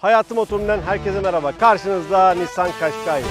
Hayatım Otomobil'den herkese merhaba. Karşınızda Nissan Qashqai.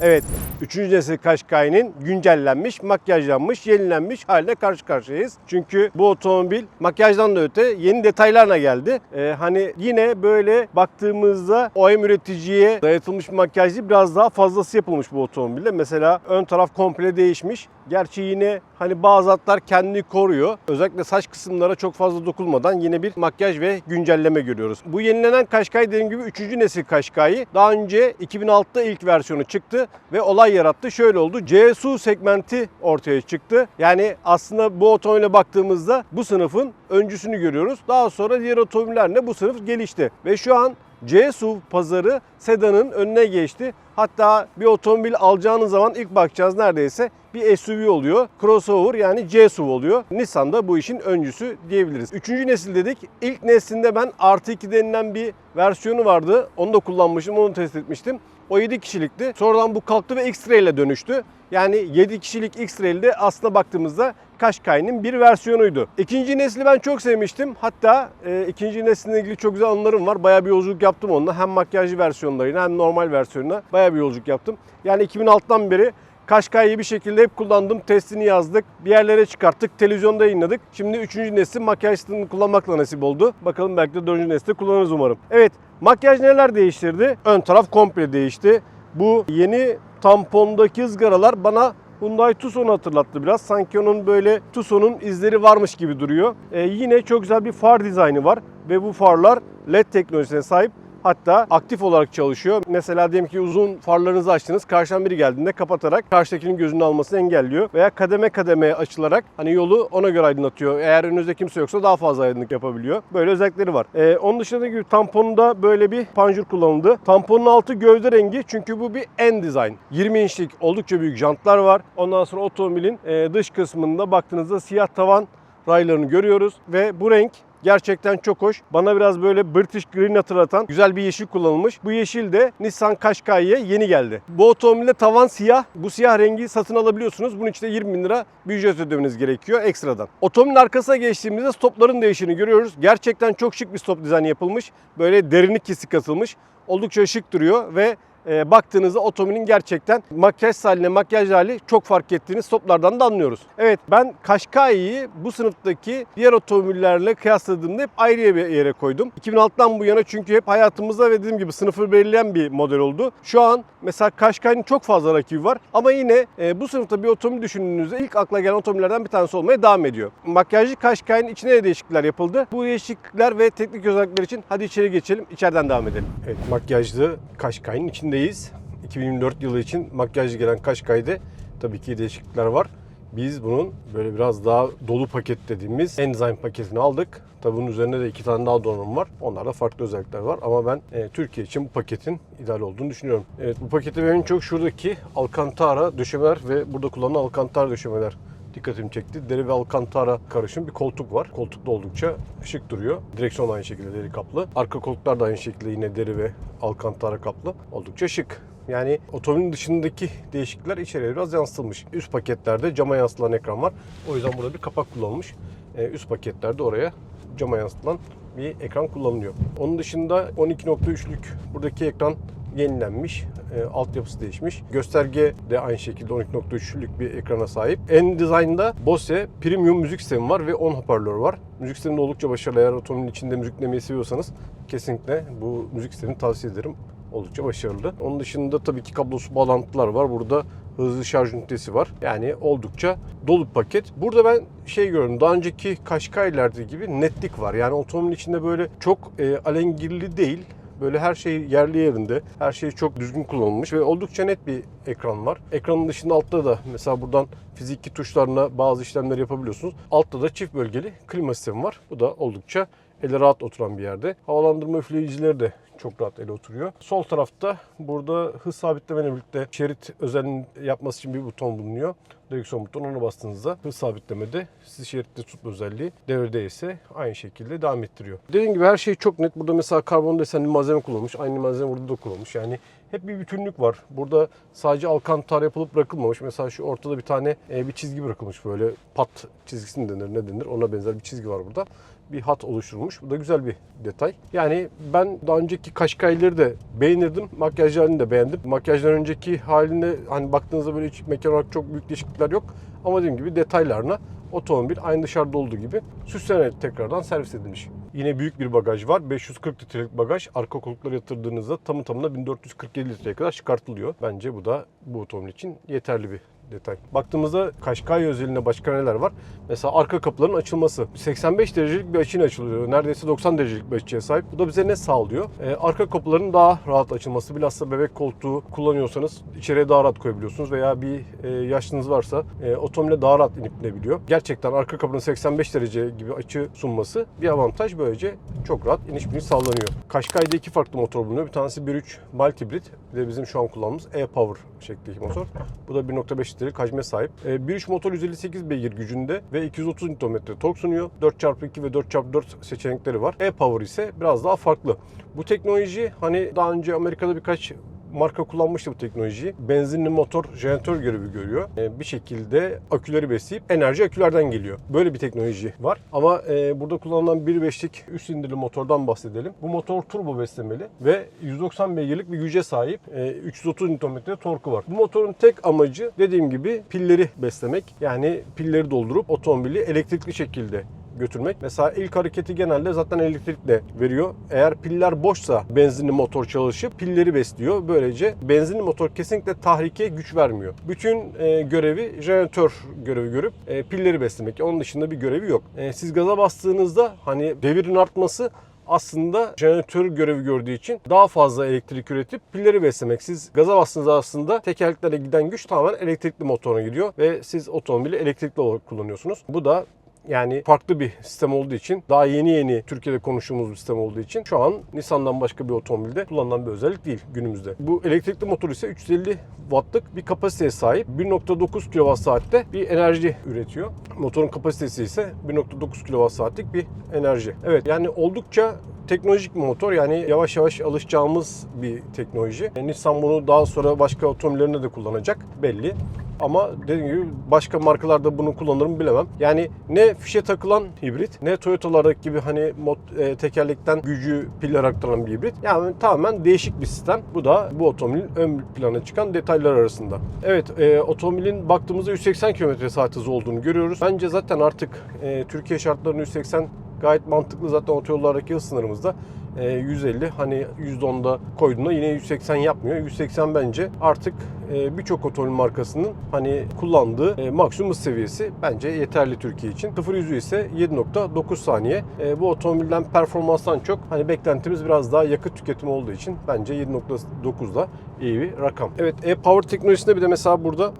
Evet, 3. nesil Qashqai'nin güncellenmiş, makyajlanmış, yenilenmiş haline karşı karşıyayız. Çünkü bu otomobil makyajdan da öte yeni detaylarla geldi. Ee, hani yine böyle baktığımızda OEM üreticiye dayatılmış makyaj değil, biraz daha fazlası yapılmış bu otomobilde. Mesela ön taraf komple değişmiş. Gerçi yine hani bazı hatlar kendini koruyor. Özellikle saç kısımlara çok fazla dokunmadan yine bir makyaj ve güncelleme görüyoruz. Bu yenilenen Qashqai dediğim gibi 3. nesil Qashqai. Daha önce 2006'da ilk versiyonu çıktı ve olay yarattı. Şöyle oldu. CSU segmenti ortaya çıktı. Yani aslında bu otomobile baktığımızda bu sınıfın öncüsünü görüyoruz. Daha sonra diğer otomobillerle bu sınıf gelişti. Ve şu an C-SUV pazarı sedanın önüne geçti. Hatta bir otomobil alacağınız zaman ilk bakacağınız neredeyse bir SUV oluyor. Crossover yani C-SUV oluyor. Nissan da bu işin öncüsü diyebiliriz. Üçüncü nesil dedik. İlk neslinde ben artı 2 denilen bir versiyonu vardı. Onu da kullanmıştım, onu test etmiştim. O 7 kişilikti. Sonradan bu kalktı ve X-Trail ile dönüştü. Yani 7 kişilik X-Trail'de aslında baktığımızda Qashqai'nin bir versiyonuydu. İkinci nesli ben çok sevmiştim. Hatta e, ikinci neslinle ilgili çok güzel anılarım var. Bayağı bir yolculuk yaptım onunla. Hem makyajlı versiyonlarıyla hem normal versiyonuna bayağı bir yolculuk yaptım. Yani 2006'dan beri Qashqai'yi bir şekilde hep kullandım. Testini yazdık. Bir yerlere çıkarttık. Televizyonda yayınladık. Şimdi 3. nesil makyajını kullanmakla nasip oldu. Bakalım belki de 4. nesilde kullanırız umarım. Evet makyaj neler değiştirdi? Ön taraf komple değişti. Bu yeni tampondaki ızgaralar bana Hyundai Tucson'u hatırlattı biraz. Sanki onun böyle Tucson'un izleri varmış gibi duruyor. Ee, yine çok güzel bir far dizaynı var ve bu farlar LED teknolojisine sahip. Hatta aktif olarak çalışıyor. Mesela diyelim ki uzun farlarınızı açtınız. Karşıdan biri geldiğinde kapatarak karşıdakinin gözünün almasını engelliyor. Veya kademe kademe açılarak hani yolu ona göre aydınlatıyor. Eğer önünüzde kimse yoksa daha fazla aydınlık yapabiliyor. Böyle özellikleri var. Ee, onun dışında gibi tamponunda böyle bir panjur kullanıldı. Tamponun altı gövde rengi çünkü bu bir N design. 20 inçlik oldukça büyük jantlar var. Ondan sonra otomobilin e, dış kısmında baktığınızda siyah tavan raylarını görüyoruz ve bu renk Gerçekten çok hoş. Bana biraz böyle British Green hatırlatan güzel bir yeşil kullanılmış. Bu yeşil de Nissan Qashqai'ye yeni geldi. Bu otomobilde tavan siyah. Bu siyah rengi satın alabiliyorsunuz. Bunun için de 20 bin lira bir ücret ödemeniz gerekiyor ekstradan. Otomobilin arkasına geçtiğimizde stopların değişini görüyoruz. Gerçekten çok şık bir stop dizaynı yapılmış. Böyle derinlik hissi katılmış. Oldukça şık duruyor ve e, baktığınızda otomobilin gerçekten makyaj haline makyaj hali çok fark ettiğini stoplardan da anlıyoruz. Evet ben Qashqai'yi bu sınıftaki diğer otomobillerle kıyasladığımda hep ayrı bir yere koydum. 2006'dan bu yana çünkü hep hayatımızda ve dediğim gibi sınıfı belirleyen bir model oldu. Şu an mesela Qashqai'nin çok fazla rakibi var ama yine e, bu sınıfta bir otomobil düşündüğünüzde ilk akla gelen otomobillerden bir tanesi olmaya devam ediyor. Makyajlı Qashqai'nin içine de değişiklikler yapıldı. Bu değişiklikler ve teknik özellikler için hadi içeri geçelim, içeriden devam edelim. Evet makyajlı Qashqai'nin içindeyiz. 2024 yılı için makyajlı gelen Qashqai'de tabii ki değişiklikler var. Biz bunun böyle biraz daha dolu paket dediğimiz Enzyme paketini aldık. Tabii bunun üzerinde de iki tane daha donanım var. Onlarda farklı özellikler var ama ben e, Türkiye için bu paketin ideal olduğunu düşünüyorum. Evet bu pakette benim çok şuradaki Alcantara döşemeler ve burada kullanılan Alcantara döşemeler dikkatimi çekti. Deri ve Alcantara karışım bir koltuk var. Koltuk da oldukça şık duruyor. Direksiyon aynı şekilde deri kaplı. Arka koltuklar da aynı şekilde yine deri ve Alcantara kaplı. Oldukça şık. Yani otomobilin dışındaki değişiklikler içeriye biraz yansıtılmış. Üst paketlerde cama yansıtılan ekran var. O yüzden burada bir kapak kullanılmış. Ee, üst paketlerde oraya cama yansıtılan bir ekran kullanılıyor. Onun dışında 12.3'lük buradaki ekran yenilenmiş. E, altyapısı değişmiş. Gösterge de aynı şekilde 12.3'lük bir ekrana sahip. En design'da Bose Premium müzik sistemi var ve 10 hoparlör var. Müzik sistemi oldukça başarılı. Eğer otomobilin içinde müzik dinlemeyi seviyorsanız kesinlikle bu müzik sistemini tavsiye ederim. Oldukça başarılı. Onun dışında tabii ki kablosuz bağlantılar var. Burada hızlı şarj ünitesi var. Yani oldukça dolu paket. Burada ben şey gördüm. Daha önceki Qashqai'lerde gibi netlik var. Yani otomobilin içinde böyle çok e, alengirli değil. Böyle her şey yerli yerinde. Her şey çok düzgün kullanılmış ve oldukça net bir ekran var. Ekranın dışında altta da mesela buradan fiziki tuşlarla bazı işlemler yapabiliyorsunuz. Altta da çift bölgeli klima sistemi var. Bu da oldukça ele rahat oturan bir yerde. Havalandırma üfleyicileri de çok rahat ele oturuyor. Sol tarafta burada hız sabitlemeyle birlikte şerit özelliğini yapması için bir buton bulunuyor. Direksiyon butonu ona bastığınızda hız sabitlemede sizi şeritte tutma özelliği devrede ise aynı şekilde devam ettiriyor. Dediğim gibi her şey çok net. Burada mesela karbon desenli malzeme kullanılmış. Aynı malzeme burada da kullanılmış. Yani hep bir bütünlük var. Burada sadece alkantar yapılıp bırakılmamış. Mesela şu ortada bir tane e, bir çizgi bırakılmış böyle pat çizgisi mi denir ne denir ona benzer bir çizgi var burada bir hat oluşturulmuş. Bu da güzel bir detay. Yani ben daha önceki Kaşkay'ları da beğenirdim. Makyajlarını da beğendim. Makyajdan önceki halinde hani baktığınızda böyle hiç mekan olarak çok büyük değişiklikler yok. Ama dediğim gibi detaylarına otomobil aynı dışarıda olduğu gibi süslenerek tekrardan servis edilmiş. Yine büyük bir bagaj var. 540 litrelik bagaj. Arka koltuklara yatırdığınızda tamı tamına 1447 litreye kadar çıkartılıyor. Bence bu da bu otomobil için yeterli bir detay. Baktığımızda Kaşkay özelliğinde başka neler var? Mesela arka kapıların açılması. 85 derecelik bir açıyla açılıyor. Neredeyse 90 derecelik bir açıya sahip. Bu da bize ne sağlıyor? Ee, arka kapıların daha rahat açılması. Bilhassa bebek koltuğu kullanıyorsanız içeriye daha rahat koyabiliyorsunuz veya bir e, yaşlınız varsa e, otomobile daha rahat inip inebiliyor. Gerçekten arka kapının 85 derece gibi açı sunması bir avantaj. Böylece çok rahat iniş biniş sağlanıyor. Kaşkay'da iki farklı motor bulunuyor. Bir tanesi 1.3 mild hibrit. Bir de bizim şu an kullandığımız e-Power şeklindeki motor. Bu da 1.5 litrelik hacme sahip. E, 1.3 motor 158 beygir gücünde ve 230 Nm tork sunuyor. 4x2 ve 4x4 seçenekleri var. E-Power ise biraz daha farklı. Bu teknoloji hani daha önce Amerika'da birkaç marka kullanmıştı bu teknolojiyi. Benzinli motor jeneratör görevi görüyor. E, bir şekilde aküleri besleyip enerji akülerden geliyor. Böyle bir teknoloji var. Ama e, burada kullanılan 1.5'lik üst sindirli motordan bahsedelim. Bu motor turbo beslemeli ve 190 beygirlik bir güce sahip. E, 330 Nm torku var. Bu motorun tek amacı dediğim gibi pilleri beslemek. Yani pilleri doldurup otomobili elektrikli şekilde götürmek. Mesela ilk hareketi genelde zaten elektrikle veriyor. Eğer piller boşsa benzinli motor çalışıp pilleri besliyor. Böylece benzinli motor kesinlikle tahrike güç vermiyor. Bütün e, görevi jeneratör görevi görüp e, pilleri beslemek. Onun dışında bir görevi yok. E, siz gaza bastığınızda hani devirin artması aslında jeneratör görevi gördüğü için daha fazla elektrik üretip pilleri beslemek. Siz gaza bastığınızda aslında tekerleklere giden güç tamamen elektrikli motora gidiyor ve siz otomobili elektrikli olarak kullanıyorsunuz. Bu da yani farklı bir sistem olduğu için daha yeni yeni Türkiye'de konuştuğumuz bir sistem olduğu için şu an Nissan'dan başka bir otomobilde kullanılan bir özellik değil günümüzde. Bu elektrikli motor ise 350 wattlık bir kapasiteye sahip. 1.9 kWh'de bir enerji üretiyor. Motorun kapasitesi ise 1.9 kWh'lik bir enerji. Evet yani oldukça teknolojik bir motor yani yavaş yavaş alışacağımız bir teknoloji. Yani Nissan bunu daha sonra başka otomobillerinde de kullanacak belli. Ama dediğim gibi başka markalarda bunu kullanır mı bilemem. Yani ne fişe takılan hibrit ne Toyota'lardaki gibi hani mod, e, tekerlekten gücü piller aktaran bir hibrit. Yani tamamen değişik bir sistem. Bu da bu otomobilin ön plana çıkan detaylar arasında. Evet e, otomobilin baktığımızda 180 km saat hızı olduğunu görüyoruz. Bence zaten artık e, Türkiye şartlarında 180 gayet mantıklı zaten otoyollardaki hız sınırımızda 150 hani %10'da koyduğunda yine 180 yapmıyor. 180 bence artık e, birçok otomobil markasının hani kullandığı e, maksimum seviyesi bence yeterli Türkiye için. 0 100'ü ise 7.9 saniye. E, bu otomobilden performanstan çok hani beklentimiz biraz daha yakıt tüketimi olduğu için bence 7.9 da iyi bir rakam. Evet e-Power teknolojisinde bir de mesela burada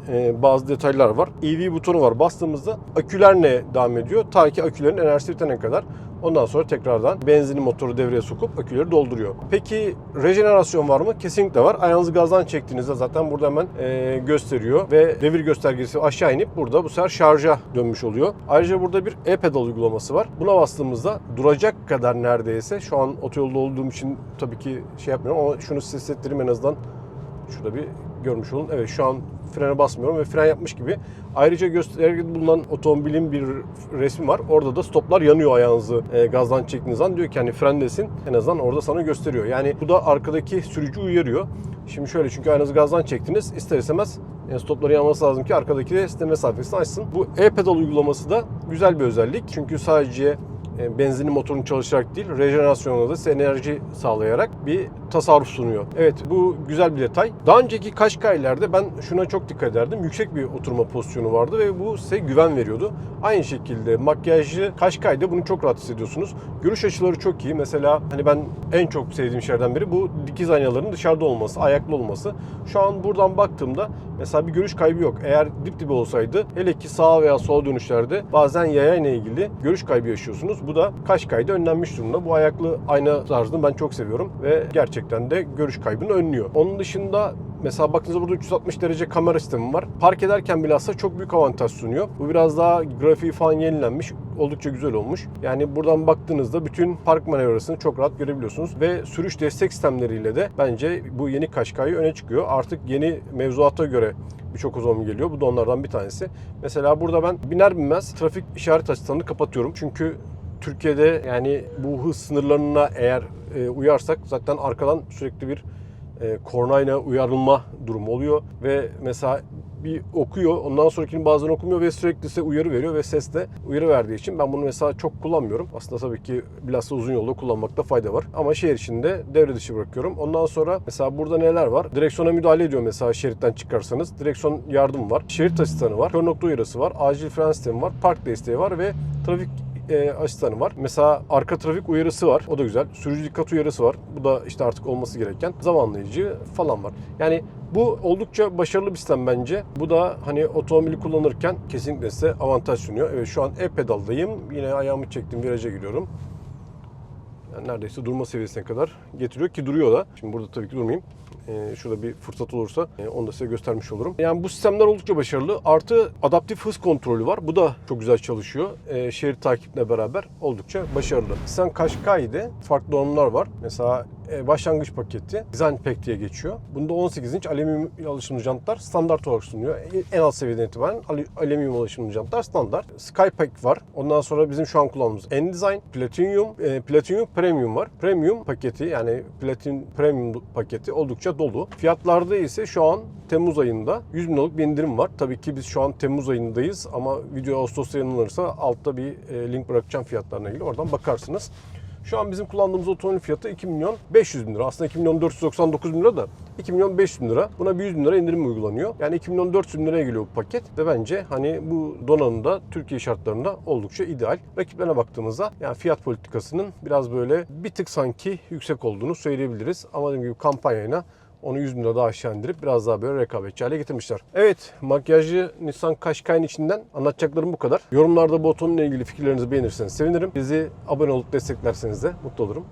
bazı detaylar var. EV butonu var. Bastığımızda aküler ne devam ediyor? Ta ki akülerin enerjisi bitene kadar. Ondan sonra tekrardan benzinli motoru devreye sokup aküleri dolduruyor. Peki rejenerasyon var mı? Kesinlikle var. Ayağınızı gazdan çektiğinizde zaten burada hemen e, gösteriyor ve devir göstergesi aşağı inip burada bu sefer şarja dönmüş oluyor. Ayrıca burada bir e-pedal uygulaması var. Buna bastığımızda duracak kadar neredeyse şu an otoyolda olduğum için tabii ki şey yapmıyorum ama şunu size hissettireyim en azından şurada bir görmüş olun. Evet şu an frene basmıyorum ve fren yapmış gibi. Ayrıca göstergede bulunan otomobilin bir resmi var. Orada da stoplar yanıyor ayağınızı e, gazdan çektiğiniz zaman. Diyor ki hani frendesin. En azından orada sana gösteriyor. Yani bu da arkadaki sürücü uyarıyor. Şimdi şöyle çünkü ayağınızı gazdan çektiniz. ister istemez yani stopları yanması lazım ki arkadaki de size mesafesini açsın. Bu e-pedal uygulaması da güzel bir özellik. Çünkü sadece e, benzinli motorun çalışarak değil, rejenerasyonla da enerji sağlayarak bir tasarruf sunuyor. Evet bu güzel bir detay. Daha önceki Kaşkay'lerde ben şuna çok dikkat ederdim. Yüksek bir oturma pozisyonu vardı ve bu size güven veriyordu. Aynı şekilde makyajlı Kaşkay'da bunu çok rahat hissediyorsunuz. Görüş açıları çok iyi. Mesela hani ben en çok sevdiğim şeylerden biri bu dikiz aynaların dışarıda olması, ayaklı olması. Şu an buradan baktığımda mesela bir görüş kaybı yok. Eğer dip dibe olsaydı hele ki sağa veya sola dönüşlerde bazen yayayla ilgili görüş kaybı yaşıyorsunuz. Bu da Kaşkay'da önlenmiş durumda. Bu ayaklı ayna tarzını ben çok seviyorum ve gerçekten de görüş kaybını önlüyor. Onun dışında Mesela baktığınızda burada 360 derece kamera sistemi var. Park ederken bilhassa çok büyük avantaj sunuyor. Bu biraz daha grafiği falan yenilenmiş. Oldukça güzel olmuş. Yani buradan baktığınızda bütün park manevrasını çok rahat görebiliyorsunuz. Ve sürüş destek sistemleriyle de bence bu yeni Kaşkay öne çıkıyor. Artık yeni mevzuata göre birçok otomobil geliyor. Bu da onlardan bir tanesi. Mesela burada ben biner binmez trafik işaret asistanını kapatıyorum. Çünkü Türkiye'de yani bu hız sınırlarına eğer e, uyarsak zaten arkadan sürekli bir e, kornayla uyarılma durumu oluyor ve mesela bir okuyor ondan sonrakini bazen okumuyor ve sürekli size uyarı veriyor ve ses de uyarı verdiği için ben bunu mesela çok kullanmıyorum. Aslında tabii ki bilhassa uzun yolda kullanmakta fayda var. Ama şehir içinde devre dışı bırakıyorum. Ondan sonra mesela burada neler var? Direksiyona müdahale ediyor mesela şeritten çıkarsanız. Direksiyon yardım var. Şerit asistanı var. Kör nokta uyarısı var. Acil fren sistemi var. Park desteği var ve trafik e, asistanı var. Mesela arka trafik uyarısı var. O da güzel. Sürücü dikkat uyarısı var. Bu da işte artık olması gereken zamanlayıcı falan var. Yani bu oldukça başarılı bir sistem bence. Bu da hani otomobili kullanırken kesinlikle size avantaj sunuyor. Evet şu an e-pedaldayım. Yine ayağımı çektim viraja giriyorum. Yani neredeyse durma seviyesine kadar getiriyor ki duruyor da. Şimdi burada tabii ki durmayayım. Ee, şurada bir fırsat olursa e, onu da size göstermiş olurum. Yani bu sistemler oldukça başarılı. Artı adaptif hız kontrolü var. Bu da çok güzel çalışıyor. Ee, şerit takiple beraber oldukça başarılı. Sen Kaşkay'de farklı donanımlar var. Mesela e, başlangıç paketi Design Pack diye geçiyor. Bunda 18 inç alüminyum alışımlı jantlar standart olarak sunuyor. En alt seviyeden itibaren alü- alüminyum alışımlı jantlar standart. Skypack var. Ondan sonra bizim şu an kullandığımız N-Design, Platinum, e, Platinum Premium var. Premium paketi yani Platin Premium paketi oldukça dolu. Fiyatlarda ise şu an Temmuz ayında 100 bin liralık bir indirim var. Tabii ki biz şu an Temmuz ayındayız ama video Ağustos'ta yayınlanırsa altta bir e, link bırakacağım fiyatlarına ilgili. Oradan bakarsınız. Şu an bizim kullandığımız otomobil fiyatı 2 milyon 500 bin lira. Aslında 2 milyon 499 bin lira da 2 milyon 500 bin lira. Buna bir 100 bin lira indirim uygulanıyor. Yani 2 milyon 400 bin liraya geliyor bu paket. Ve bence hani bu donanımda Türkiye şartlarında oldukça ideal. Rakiplerine baktığımızda yani fiyat politikasının biraz böyle bir tık sanki yüksek olduğunu söyleyebiliriz. Ama dediğim gibi kampanyayla onu 100 bin lira daha aşağı indirip biraz daha böyle rekabetçi hale getirmişler. Evet, makyajlı Nissan Qashqai'nin içinden anlatacaklarım bu kadar. Yorumlarda bu otomobille ilgili fikirlerinizi beğenirseniz sevinirim. Bizi abone olup desteklerseniz de mutlu olurum.